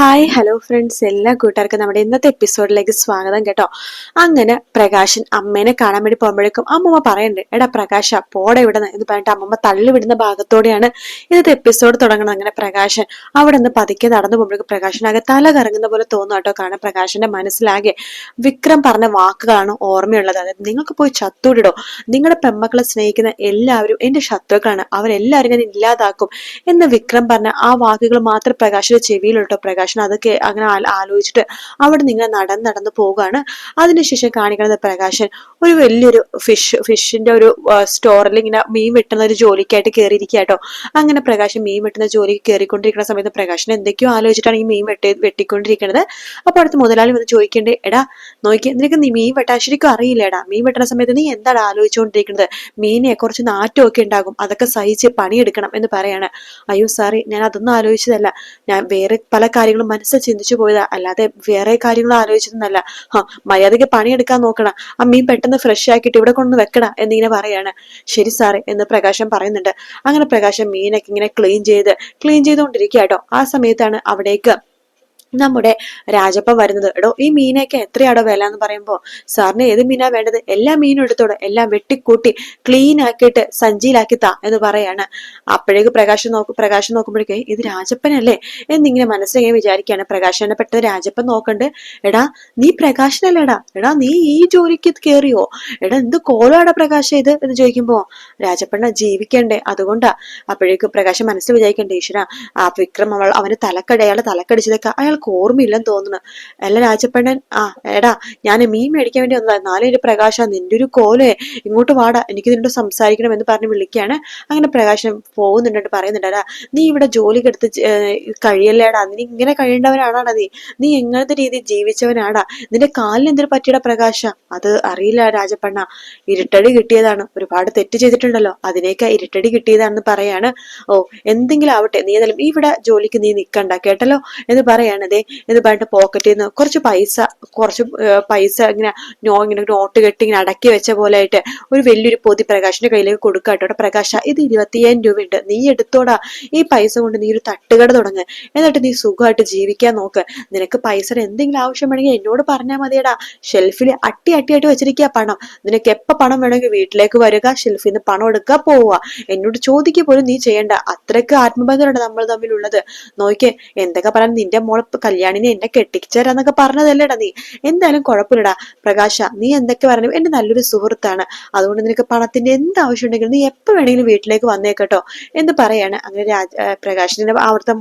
Hi hello friends എല്ലാ കൂട്ടുകാർക്കും നമ്മുടെ ഇന്നത്തെ എപ്പിസോഡിലേക്ക് സ്വാഗതം കേട്ടോ. അങ്ങനെ പ്രകാശൻ അമ്മേനെ കാണാൻ വേണ്ടി പോകുമ്പോഴേക്കും അമ്മമ്മ പറയണ്ട് എടാ പ്രകാശ പോടെ ഇവിടെ എന്ന് പറഞ്ഞിട്ട് അമ്മമ്മ തള്ളിവിടുന്ന ഭാഗത്തോടെയാണ് ഇന്നത്തെ എപ്പിസോഡ് തുടങ്ങുന്നത് അങ്ങനെ പ്രകാശൻ അവിടെ നിന്ന് പതുക്കെ നടന്നു പോകുമ്പോഴേക്കും പ്രകാശനാകെ തല കറങ്ങുന്ന പോലെ തോന്നും കേട്ടോ. കാരണം പ്രകാശന്റെ മനസ്സിലാകെ വിക്രം പറഞ്ഞ വാക്കുകളാണ് ഓർമ്മയുള്ളത്. അതായത് നിങ്ങൾക്ക് പോയി ചത്തൂടിടോ നിങ്ങളുടെ പെമ്മക്കളെ സ്നേഹിക്കുന്ന എല്ലാവരും എന്റെ ശത്രുക്കളാണ്. അവരെല്ലാവരും ഞാൻ ഇല്ലാതാക്കും എന്ന് വിക്രം പറഞ്ഞ ആ വാക്കുകൾ മാത്രം പ്രകാശിന്റെ ചെവിയിലുട്ടോ പ്രകാശൻ അതൊക്കെ അങ്ങനെ ആലോചിച്ചിട്ട് അവിടെ നിങ്ങൾ നടന്ന് നടന്ന് പോവുകയാണ്. അതിനുശേഷം കാണിക്കുന്നത് പ്രകാശൻ ഒരു വലിയൊരു ഫിഷ് ഫിഷിന്റെ ഒരു സ്റ്റോറിൽ ഇങ്ങനെ മീൻ വെട്ടുന്ന ഒരു ജോലിക്കായിട്ട് കയറിയിരിക്കുക കേട്ടോ അങ്ങനെ പ്രകാശൻ മീൻ വെട്ടുന്ന ജോലിക്ക് കയറിക്കൊണ്ടിരിക്കുന്ന സമയത്ത് പ്രകാശൻ എന്തൊക്കെയോ ആലോചിച്ചിട്ടാണ് ഈ മീൻ വെട്ടി വെട്ടിക്കൊണ്ടിരിക്കുന്നത്. അപ്പൊ അടുത്ത് മുതലാളി വന്ന് ചോദിക്കേണ്ടത് എടാ നോക്കി നിനക്ക് നീ മീൻ വെട്ടാൻ ശരിക്കും അറിയില്ല എടാ മീൻ വെട്ടുന്ന സമയത്ത് നീ എന്താണ് ആലോചിച്ചുകൊണ്ടിരിക്കുന്നത് മീനെ കുറച്ച് നാറ്റമൊക്കെ ഉണ്ടാകും അതൊക്കെ സഹിച്ച് പണിയെടുക്കണം എന്ന് പറയാണ്. അയ്യോ സാറി ഞാൻ അതൊന്നും ആലോചിച്ചതല്ല. ഞാൻ വേറെ പല കാര്യങ്ങളും മനസ്സിൽ ചിന്തിച്ചു പോയതാ. അല്ലാതെ വേറെ കാര്യങ്ങൾ ആലോചിച്ചതെന്നല്ല. ഹാ മര്യാദയ്ക്ക് പണിയെടുക്കാൻ നോക്കണം ആ മീൻ പെട്ടെന്ന് ഫ്രഷ് ആക്കിയിട്ട് ഇവിടെ കൊണ്ടുവന്ന് വെക്കടാ എന്നിങ്ങനെ പറയാണ്. ശരി സാറേ എന്ന് പ്രകാശം പറയുന്നുണ്ട്. അങ്ങനെ പ്രകാശം മീനൊക്കെ ഇങ്ങനെ ക്ലീൻ ചെയ്ത് ക്ലീൻ ചെയ്തുകൊണ്ടിരിക്കുക കേട്ടോ ആ സമയത്താണ് അവിടേക്ക് നമ്മുടെ രാജപ്പ വരുന്നത്. എടോ ഈ മീനൊക്കെ എത്രയാടോ വില എന്ന് പറയുമ്പോ സാറിന് ഏത് മീനാ വേണ്ടത്? എല്ലാ മീനും എടുത്തോടെ എല്ലാം വെട്ടിക്കൂട്ടി ക്ലീൻ ആക്കിയിട്ട് സഞ്ചിയിലാക്കി താ എന്ന് പറയാണ്. അപ്പോഴേക്ക് പ്രകാശം നോക്കും പ്രകാശം നോക്കുമ്പോഴേക്കേ ഇത് രാജപ്പനല്ലേ എന്നിങ്ങനെ മനസ്സിലിങ്ങനെ വിചാരിക്കുകയാണ്. പ്രകാശനെ പെട്ടെന്ന് രാജപ്പൻ നോക്കണ്ട്. എടാ നീ പ്രകാശനല്ലേടാ. എടാ നീ ഈ ജോലിക്ക് കേറിയോ? എടാ എന്ത് കോലാടാ പ്രകാശം ഇത്? എന്ന് ചോദിക്കുമ്പോ രാജപ്പണ്ണ ജീവിക്കണ്ടേ അതുകൊണ്ടാ. അപ്പോഴേക്ക് പ്രകാശം മനസ്സിൽ വിചാരിക്കണ്ടേ ഈശ്വര ആ വിക്രം അവൾ അവന് തലക്കടി അയാളെ തലക്കടിച്ചതൊക്കെ അയാൾക്ക് ഓർമ്മയില്ലെന്ന് തോന്നുന്നു. അല്ല രാജപ്പണ്ണൻ. ആ എടാ ഞാൻ മീൻ മേടിക്കാൻ വേണ്ടി വന്നതാ. നാളെ ഒരു പ്രകാശ നിന്റെ ഒരു കോലേ. ഇങ്ങോട്ട് വാടാ. എനിക്ക് നിന്നോട് സംസാരിക്കണം എന്ന് പറഞ്ഞ് വിളിക്കുകയാണ്. അങ്ങനെ പ്രകാശം പോകുന്നുണ്ടെന്ന് പറയുന്നുണ്ട്. നീ ഇവിടെ ജോലിക്ക് എടുത്ത് കഴിയല്ലേടാ? നീ ഇങ്ങനെ കഴിയേണ്ടവനാടാ നീ. നീ എങ്ങനത്തെ രീതിയിൽ ജീവിച്ചവനാടാ? നിന്റെ കാലിന് എന്തൊരു പറ്റിയടാ പ്രകാശ? അത് അറിയില്ല രാജപ്പണ്ണ. ഇരുട്ടടി കിട്ടിയതാണ്. ഒരുപാട് തെറ്റ് ചെയ്തിട്ടുണ്ടല്ലോ. അതിനേക്ക് ഇരുട്ടടി കിട്ടിയതാണെന്ന് പറയാണ്. ഓ എന്തെങ്കിലും ആവട്ടെ. നീ ഏതായാലും ഇവിടെ ജോലിക്ക് നീ നിൽക്കണ്ട കേട്ടല്ലോ എന്ന് പറയാണ്. ദേ എന്ന് പറഞ്ഞിട്ട് പോക്കറ്റിൽ നിന്ന് കുറച്ച് പൈസ കുറച്ച് പൈസ ഇങ്ങനെ നോ ഇങ്ങനെ നോട്ട് കെട്ടി ഇങ്ങനെ അടക്കി വെച്ച പോലെ ആയിട്ട് ഒരു വലിയൊരു പൊതി പ്രകാശിന്റെ കയ്യിലേക്ക് കൊടുക്കുക കേട്ടോ പ്രകാശ ഇത് ഇരുപത്തിയ്യായിരം ഉണ്ട് നീ എടുത്തോടാ. ഈ പൈസ കൊണ്ട് നീ ഒരു തട്ടുകട തുടങ്ങ്. എന്നിട്ട് നീ സുഖമായിട്ട് ജീവിക്കാൻ നോക്ക്. നിനക്ക് പൈസ എന്തെങ്കിലും ആവശ്യം വേണമെങ്കിൽ എന്നോട് പറഞ്ഞാൽ മതിയടാ. ഷെൽഫിൽ അട്ടി അട്ടി ആയിട്ട് വെച്ചിരിക്കുക പണം. നിനക്ക് എപ്പോൾ പണം വേണമെങ്കിൽ വീട്ടിലേക്ക് വരിക ഷെൽഫിൽ നിന്ന് പണം എടുക്കുക പോവുക. എന്നോട് ചോദിക്കുക പോലും നീ ചെയ്യണ്ട. അത്രയ്ക്ക് ആത്മബന്ധമുണ്ട് നമ്മൾ തമ്മിലുള്ളത്. നോക്കിയേ എന്തൊക്കെ പറയാൻ നിന്റെ മോളെ കല്യാണിനെ എന്നെ കെട്ടിച്ചേരാന്നൊക്കെ പറഞ്ഞതല്ലേടാ നീ? എന്തായാലും കുഴപ്പമില്ലടാ. പ്രകാശ നീ എന്തൊക്കെ പറഞ്ഞു എന്റെ നല്ലൊരു സുഹൃത്താണ്. അതുകൊണ്ട് നിനക്ക് പണത്തിന്റെ എന്ത് ആവശ്യം ഉണ്ടെങ്കിലും നീ എപ്പോ വേണമെങ്കിലും വീട്ടിലേക്ക് വന്നേക്കട്ടോ എന്ന് പറയാണ്. അങ്ങനെ രാജ പ്രകാശിനെ അവിടുത്തെ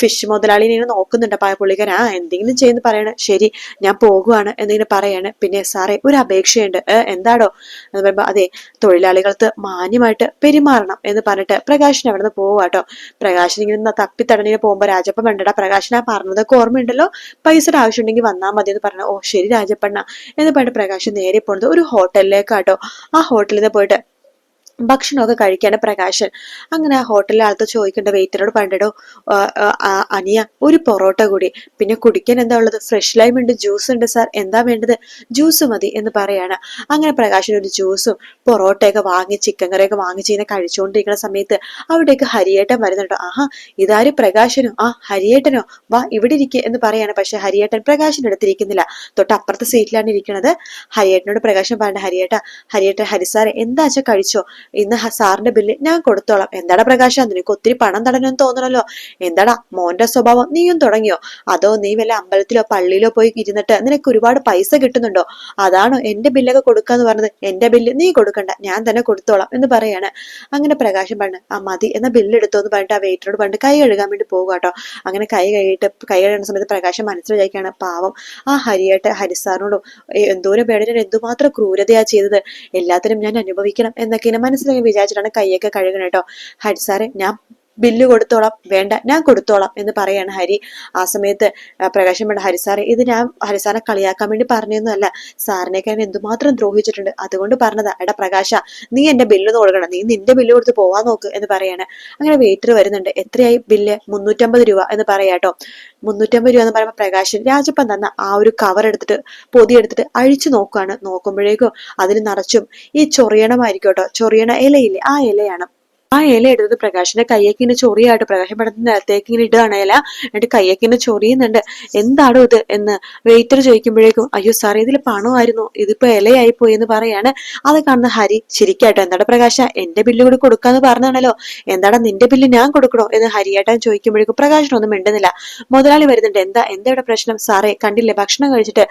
ഫിഷ് മുതലാളിനെ നോക്കുന്നുണ്ട്. അപ്പൊ ആ പുള്ളിക്കാരൻ ആ എന്തെങ്കിലും ചെയ്യുന്ന പറയാണ്. ശരി ഞാൻ പോകുവാണ് എന്നിങ്ങനെ പറയാണ്. പിന്നെ സാറേ ഒരു അപേക്ഷയുണ്ട്. എന്താടോ? എന്ന് പറയുമ്പോ അതെ തൊഴിലാളികൾക്ക് മാന്യമായിട്ട് പെരുമാറണം എന്ന് പറഞ്ഞിട്ട് പ്രകാശിന് നിന്ന് പോവാട്ടോ പ്രകാശൻ ഇങ്ങനെ തപ്പി പോകുമ്പോ രാജപ്പൻ വേണ്ടടാ പ്രകാശൻ ആ പറഞ്ഞതൊക്കെ ഓർമ്മയുണ്ടല്ലോ? പൈസയുടെ ആവശ്യമുണ്ടെങ്കിൽ വന്നാൽ മതി എന്ന് പറഞ്ഞു ഓ ശരി രാജപ്പണ്ണ എന്ന് പറഞ്ഞിട്ട് പ്രകാശ് നേരെ പോണത് ഒരു ഹോട്ടലിലേക്കാട്ടോ. ആ ഹോട്ടലിൽ പോയിട്ട് ഭക്ഷണമൊക്കെ കഴിക്കാണ് പ്രകാശൻ. അങ്ങനെ ആ ഹോട്ടലിലെ ആൾക്ക് ചോദിക്കേണ്ട വെയിറ്ററോട് പണ്ടിടോ അനിയ ഒരു പൊറോട്ട കൂടി. പിന്നെ കുടിക്കാൻ എന്താ ഉള്ളത്? ഫ്രഷ് ലൈം ഉണ്ട് ജ്യൂസ് ഉണ്ട് സാർ എന്താ വേണ്ടത്? ജ്യൂസ് മതി എന്ന് പറയാണ്. അങ്ങനെ പ്രകാശൻ ഒരു ജ്യൂസും പൊറോട്ടയൊക്കെ വാങ്ങി ചിക്കൻ കറിയൊക്കെ വാങ്ങിച്ച് ഇങ്ങനെ കഴിച്ചുകൊണ്ടിരിക്കുന്ന സമയത്ത് അവിടേക്ക് ഹരിയേട്ടൻ വരുന്നുണ്ടോ. ആഹാ ഇതാര് പ്രകാശനോ? ആ ഹരിയേട്ടനോ? വാ ഇവിടെ ഇരിക്കുക എന്ന് പറയാണ്. പക്ഷെ ഹരിയേട്ടൻ പ്രകാശിന്റെ അടുത്തിരിക്കുന്നില്ല തൊട്ട് അപ്പുറത്തെ സീറ്റിലാണ് ഇരിക്കുന്നത് ഹരിയേട്ടനോട് പ്രകാശൻ പറഞ്ഞ ഹരിയേട്ട ഹരിയേട്ടൻ ഹരിസാറെ എന്താ കഴിച്ചോ? ഇന്ന് സാറിന്റെ ബില്ല് ഞാൻ കൊടുത്തോളാം. എന്താടാ പ്രകാശ? നിനക്ക് ഒത്തിരി പണം തടഞ്ഞെന്ന് തോന്നണല്ലോ. എന്താടാ? മോന്റെ സ്വഭാവം നീയും തുടങ്ങിയോ? അതോ നീ വല്ല അമ്പലത്തിലോ പള്ളിയിലോ പോയി ഇരുന്നിട്ട് നിനക്ക് ഒരുപാട് പൈസ കിട്ടുന്നുണ്ടോ? അതാണോ എന്റെ ബില്ലൊക്കെ കൊടുക്കാന്ന് പറഞ്ഞത്. എന്റെ ബില്ല് നീ കൊടുക്കണ്ട. ഞാൻ തന്നെ കൊടുത്തോളാം എന്ന് പറയാണ്. അങ്ങനെ പ്രകാശം പറഞ്ഞു ആ മതി. എന്ന ബില്ല് എടുത്തോ എന്ന് പറഞ്ഞിട്ട് ആ വെയിറ്ററോട് പറഞ്ഞിട്ട് കൈ കഴുകാൻ വേണ്ടി പോകുക കേട്ടോ. അങ്ങനെ കൈ കഴുകിയിട്ട് കൈ കഴുകുന്ന സമയത്ത് പ്രകാശം മനസ്സിൽ വിചാരിക്കുകയാണ് പാവം. ആ ഹരിയായിട്ട് ഹരിസാറിനോടും എന്തോരം പേടിനും എന്തുമാത്രം ക്രൂരതയാ ചെയ്തത്? എല്ലാത്തിനും ഞാൻ അനുഭവിക്കണം എന്നൊക്കെ മനസ്സിലാക്കി വിചാരിച്ചിട്ടാണ് കൈയൊക്കെ കഴുകണം കേട്ടോ ഹരിസാറെ ഞാൻ ബില്ല് കൊടുത്തോളാം വേണ്ട ഞാൻ കൊടുത്തോളാം എന്ന് പറയാണ് ഹരി. ആ സമയത്ത് പ്രകാശം വേണ്ട ഹരിസാറെ ഇത് ഞാൻ ഹരിസാറിനെ കളിയാക്കാൻ വേണ്ടി പറഞ്ഞതൊന്നുമല്ല സാറിനെയൊക്കെ ഞാൻ എന്തുമാത്രം ദ്രോഹിച്ചിട്ടുണ്ട്. അതുകൊണ്ട് പറഞ്ഞതാ എടാ പ്രകാശ നീ എന്റെ ബില്ല് കൊടുക്കണം. നീ നിന്റെ ബില്ല് കൊടുത്ത് പോവാൻ നോക്ക് എന്ന് പറയാണ്. അങ്ങനെ വെയിറ്റർ വരുന്നുണ്ട്. എത്രയായി ബില്ല് മുന്നൂറ്റമ്പത് രൂപ എന്ന് പറയാട്ടോ മുന്നൂറ്റമ്പത് രൂപ എന്ന് പറയുമ്പോൾ പ്രകാശൻ രാജപ്പൻ തന്ന ആ ഒരു കവർ എടുത്തിട്ട് പൊതി എടുത്തിട്ട് അഴിച്ചു നോക്കുകയാണ് നോക്കുമ്പോഴേക്കും അതിൽ നിറച്ചും ഈ ചൊറിയണമായിരിക്കും കേട്ടോ ചൊറിയണ ഇലയില്ലേ? ആ ഇലയാണ്. ആ ഇല എടുത്തത് പ്രകാശിന്റെ കയ്യേക്ക് ഇങ്ങനെ ചൊറിയായിട്ട് പ്രകാശം പെടുന്ന നേരത്തേക്ക് ഇങ്ങനെ ഇടുകയാണ് ഇല. എന്നിട്ട് കയ്യേക്ക് ഇങ്ങനെ ചൊറിയുന്നുണ്ട്. എന്താണോ ഇത് എന്ന് വെയിറ്റർ ചോദിക്കുമ്പോഴേക്കും അയ്യോ സാർ ഇതിൽ പണമായിരുന്നു. ഇതിപ്പോ ഇലയായി പോയി എന്ന് പറയാണ്. അത് കാണുന്ന ഹരി ശരിക്കാട്ടോ എന്താണ് പ്രകാശ? എന്റെ ബില്ല് കൂടി കൊടുക്കാന്ന് പറഞ്ഞാണല്ലോ എന്താടാ നിന്റെ ബില്ല് ഞാൻ കൊടുക്കണോ? എന്ന് ഹരിയേട്ടൻ ചോദിക്കുമ്പോഴേക്കും പ്രകാശനൊന്നും മിണ്ടുന്നില്ല. മുതലാളി വരുന്നുണ്ട്. എന്താ എന്താ പ്രശ്നം? സാറേ കണ്ടില്ലേ? ഭക്ഷണം കഴിച്ചിട്ട്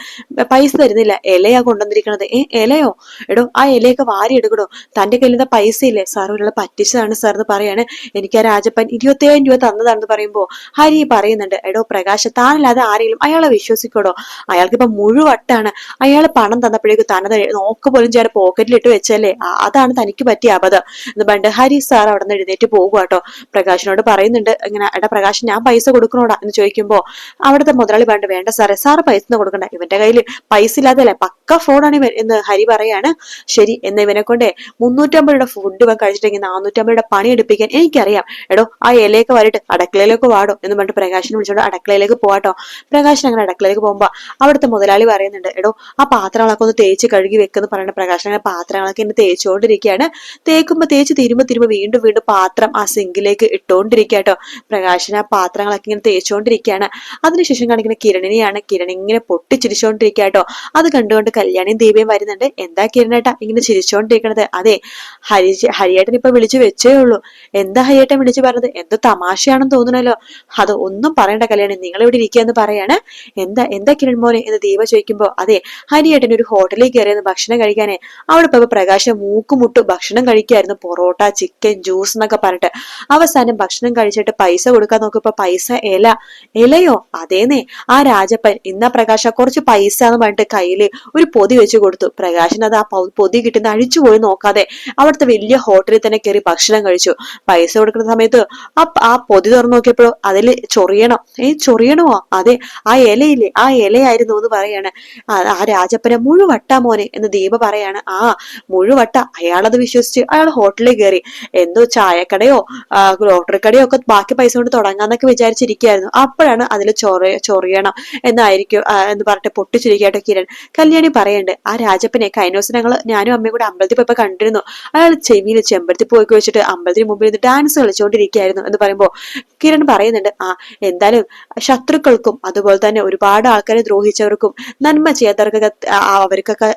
പൈസ തരുന്നില്ല. ഇലയാ കൊണ്ടുവന്നിരിക്കണത്. ഏ ഇലയോ? എടോ ആ ഇലയൊക്കെ വാരി എടുക്കണോ തന്റെ കയ്യിൽ പൈസ ഇല്ലേ സാർ ഒരാളെ പറ്റിച്ചതാണ് സാർ എന്ന് പറയാണ്. എനിക്ക് ആ രാജപ്പൻ ഇരുപത്തേഴ് രൂപ തന്നതാണെന്ന് പറയുമ്പോൾ ഹരി പറയുന്നുണ്ട് എടോ പ്രകാശ താനല്ലാതെ ആരെങ്കിലും അയാളെ വിശ്വസിക്കടോ അയാൾക്ക് ഇപ്പൊ മുഴുവട്ടാണ് അയാൾ പണം തന്നപ്പോഴേക്കും തനത് നോക്ക് പോലും ചെയ്യാൻ പോക്കറ്റിലിട്ട് വെച്ചല്ലേ? അതാണ് തനിക്ക് പറ്റിയ അബദ്ധം. എന്ന് പണ്ട് ഹരി സാർ അവിടെ നിന്ന് എഴുന്നേറ്റ് പോകുക കേട്ടോ പ്രകാശിനോട് പറയുന്നുണ്ട് ഇങ്ങനെ എടാ പ്രകാശ് ഞാൻ പൈസ കൊടുക്കണോടാ? എന്ന് ചോദിക്കുമ്പോ അവിടുത്തെ മുതലാളി പണ്ട് വേണ്ട സാറേ സാറ് പൈസ കൊടുക്കണ്ട. ഇവന്റെ കയ്യിൽ പൈസ ഇല്ലാതല്ലേ പക്ക ഫോണാണ് ഇവൻ. എന്ന് ഹരി പറയാണ്. ശരി എന്ന ഇവനെ കൊണ്ടേ മുന്നൂറ്റമ്പത് ഫുഡ് ഇവൻ കഴിച്ചിട്ടെങ്കിൽ നാനൂറ്റമ്പത് രൂപയുടെ പണി എടുപ്പിക്കാൻ എനിക്കറിയാം. എടോ ആ ഇലയൊക്കെ വരട്ട് അടക്കളയിലേക്ക് വാടോ എന്ന് പറഞ്ഞിട്ട് പ്രകാശിനെ വിളിച്ചോണ്ട് അടക്കളയിലേക്ക് പോവാട്ടോ. പ്രകാശൻ അങ്ങനെ അടക്കളയിലേക്ക് പോകുമ്പോ അവിടുത്തെ മുതലാളി പറയുന്നുണ്ട് എടോ ആ പാത്രങ്ങളൊക്കെ ഒന്ന് തേച്ച് കഴുകി വെക്കുന്നു പറയുന്ന പ്രകാശൻ അങ്ങനെ പാത്രങ്ങളൊക്കെ ഇന്ന് തേച്ചുകൊണ്ടിരിക്കുകയാണ് തേക്കുമ്പോ തേച്ച് തിരുമ്പോ തിരുമ്പ് വീണ്ടും വീണ്ടും പാത്രം ആ സിങ്കിലേക്ക് ഇട്ടുകൊണ്ടിരിക്കട്ടോ പ്രകാശൻ ആ പാത്രങ്ങളൊക്കെ ഇങ്ങനെ തേച്ചുകൊണ്ടിരിക്കുകയാണ് അതിനുശേഷം കാണിക്കുന്ന കിരണിനെയാണ് കിരൺ ഇങ്ങനെ പൊട്ടിച്ചിരിച്ചുകൊണ്ടിരിക്കട്ടോ അത് കണ്ടുകൊണ്ട് കല്യാണിയും ദീപയും വരുന്നുണ്ട് എന്താ കിരണേട്ടാ ഇങ്ങനെ ചിരിച്ചുകൊണ്ടിരിക്കണത് അതെ ഹരി ഹരിയേട്ടൻ ഇപ്പൊ വിളിച്ചു വെച്ചേ ഉള്ളൂ. എന്താ ഹയ്യേട്ടൻ വിളിച്ചു പറഞ്ഞത്? എന്തോ തമാശയാണെന്ന് തോന്നണല്ലോ അത് ഒന്നും പറയണ്ട കല്യാണി നിങ്ങൾ ഇവിടെ ഇരിക്കുകയെന്ന് പറയാണ്. എന്താ എന്താ കിരൺ മോനെ എന്ന് ദീപ ചോദിക്കുമ്പോ അതെ ഹരിയേട്ടൻ ഒരു ഹോട്ടലിൽ കയറിയെന്ന് ഭക്ഷണം കഴിക്കാനേ. അവിടെ ഇപ്പൊ പ്രകാശം മൂക്കുമുട്ടു ഭക്ഷണം കഴിക്കായിരുന്നു പൊറോട്ട ചിക്കൻ ജ്യൂസ് എന്നൊക്കെ പറഞ്ഞിട്ട്. അവസാനം ഭക്ഷണം കഴിച്ചിട്ട് പൈസ കൊടുക്കാൻ നോക്കിയപ്പോ പൈസ ഇല. ഇലയോ? അതേന്നേ. ആ രാജപ്പൻ ഇന്ന പ്രകാശ കുറച്ച് പൈസ എന്ന് പറഞ്ഞിട്ട് കയ്യിൽ ഒരു പൊതി വെച്ച് കൊടുത്തു. പ്രകാശൻ അത് ആ പൊതി കിട്ടുന്ന അഴിച്ചു പോയി നോക്കാതെ അവിടുത്തെ വലിയ ഹോട്ടലിൽ തന്നെ കയറി ഭക്ഷണം കഴിച്ചു. പൈസ കൊടുക്കുന്ന സമയത്ത് ആ ആ പൊതി തുറന്നു നോക്കിയപ്പോഴോ അതിൽ ചൊറിയണം. ഏ ചൊറിയണോ? അതെ ആ ഇലയില്ലേ ആ ഇലയായിരുന്നു എന്ന് പറയാണ്. ആ രാജപ്പനെ മുഴുവട്ട മോനെ എന്ന് ദീപ പറയാണ്. ആ മുഴുവട്ട. അയാളത് വിശ്വസിച്ച് അയാൾ ഹോട്ടലിൽ കയറി. എന്തോ ചായക്കടയോ ആ, ലോട്ടറി കടയോ ഒക്കെ ബാക്കി പൈസ കൊണ്ട് തുടങ്ങാന്നൊക്കെ വിചാരിച്ചിരിക്കുകയായിരുന്നു. അപ്പോഴാണ് അതിൽ ചൊറ ചൊറിയണം എന്നായിരിക്കും എന്ന് പറഞ്ഞിട്ട് പൊട്ടിച്ചിരിക്കട്ടെ കിരൺ. കല്യാണി പറയണ്ട് ആ രാജപ്പനെ കൈനോസ് ഞങ്ങൾ ഞാനും അമ്മയും കൂടെ അമ്പലത്തിൽ പോയപ്പോ കണ്ടിരുന്നു. അയാൾ ചെവിയിൽ ചെമ്പരത്തി പോയി വെച്ചിട്ട് അമ്പലത്തിന് മുമ്പിൽ ഇരുന്ന് ഡാൻസ് കളിച്ചുകൊണ്ടിരിക്കുകയായിരുന്നു എന്ന് പറയുമ്പോൾ കിരൺ പറയുന്നുണ്ട് ആ എന്തായാലും ശത്രുക്കൾക്കും അതുപോലെ തന്നെ ഒരുപാട് ആൾക്കാരെ ദ്രോഹിച്ചവർക്കും നന്മ ചെയ്യാത്തവർക്കൊക്കെ അവർക്കൊക്കെ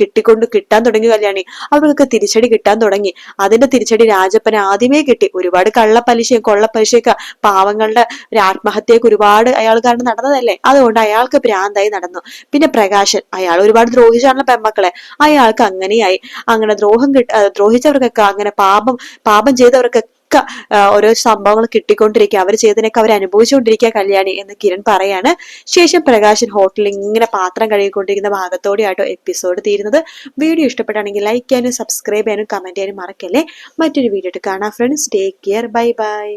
കിട്ടിക്കൊണ്ട് കിട്ടാൻ തുടങ്ങി കല്യാണി. അവർക്കൊക്കെ തിരിച്ചടി കിട്ടാൻ തുടങ്ങി. അതിന്റെ തിരിച്ചടി രാജപ്പന് ആദ്യമേ കിട്ടി. ഒരുപാട് കള്ളപ്പലിശയും കൊള്ളപ്പലിശയൊക്കെ പാവങ്ങളുടെ ഒരു ആത്മഹത്യയൊക്കെ ഒരുപാട് അയാൾ കാരണം നടന്നതല്ലേ? അതുകൊണ്ട് അയാൾക്ക് ഭ്രാന്തായി നടന്നു. പിന്നെ പ്രകാശൻ അയാൾ ഒരുപാട് ദ്രോഹിച്ചാണല്ലോ പെമ്മക്കളെ അയാൾക്ക് അങ്ങനെയായി. അങ്ങനെ ദ്രോഹം കിട്ട ദ്രോഹിച്ചവർക്കൊക്കെ അങ്ങനെ പാപം പാപം ചെയ്തവർക്കൊക്കെ ഓരോ സംഭവങ്ങൾ കിട്ടിക്കൊണ്ടിരിക്കുക അവർ ചെയ്തതിനൊക്കെ അവർ അനുഭവിച്ചുകൊണ്ടിരിക്കുക കല്യാണി എന്ന് കിരൺ പറയാണ്. ശേഷം പ്രകാശൻ ഹോട്ടലിൽ ഇങ്ങനെ പാത്രം കഴുകിക്കൊണ്ടിരിക്കുന്ന ഭാഗത്തോടെയാട്ടോ എപ്പിസോഡ് തീരുന്നത്. വീഡിയോ ഇഷ്ടപ്പെട്ടാണെങ്കിൽ ലൈക്ക് ചെയ്യാനും സബ്സ്ക്രൈബ് ചെയ്യാനും കമന്റ് ചെയ്യാനും മറക്കല്ലേ? മറ്റൊരു വീഡിയോ കാണാം. Friends take care bye bye